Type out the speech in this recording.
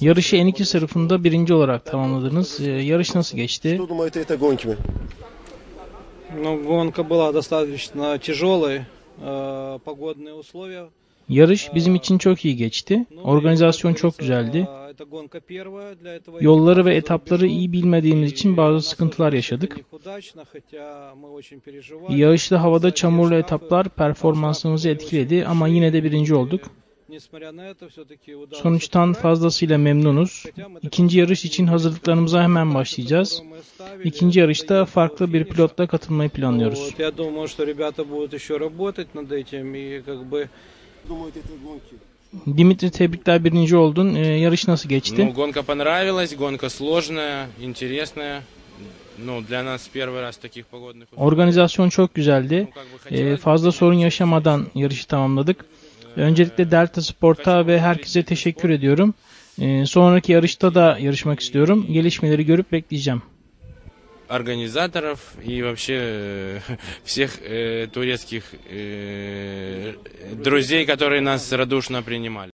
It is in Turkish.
Yarışı N2 sınıfında birinci olarak tamamladınız. Ee, yarış nasıl geçti? Yarış bizim için çok iyi geçti. Organizasyon çok güzeldi. Yolları ve etapları iyi bilmediğimiz için bazı sıkıntılar yaşadık. Yağışlı havada çamurlu etaplar performansımızı etkiledi ama yine de birinci olduk. несмотря на это, всё-таки удалось Sonuçtan это fazlasıyla memnunuz. Хотя мы İkinci yarış için hazırlıklarımıza hemen başlayacağız. İkinci yarışta farklı bir pilotla katılmayı planlıyoruz. Вот, я думаю, что ребята будут еще работать над этим и как бы Думаете этой гонки? Dimitri tebrikler birinci oldun. Ee, yarış nasıl Ну, geçti? гонка понравилась, гонка сложная, интересная. Ну, для нас первый раз в таких погодных условиях. Organizasyon çok güzeldi. Ну, как бы Ee, хотелось бы fazla принять sorun участие. yaşamadan yarışı tamamladık. Öncelikle Delta Sport'a ve herkese teşekkür ediyorum. Ee, sonraki yarışta da yarışmak istiyorum. Gelişmeleri görüp bekleyeceğim. организаторов и вообще э, всех э, турецких э, друзей, которые нас радушно принимали.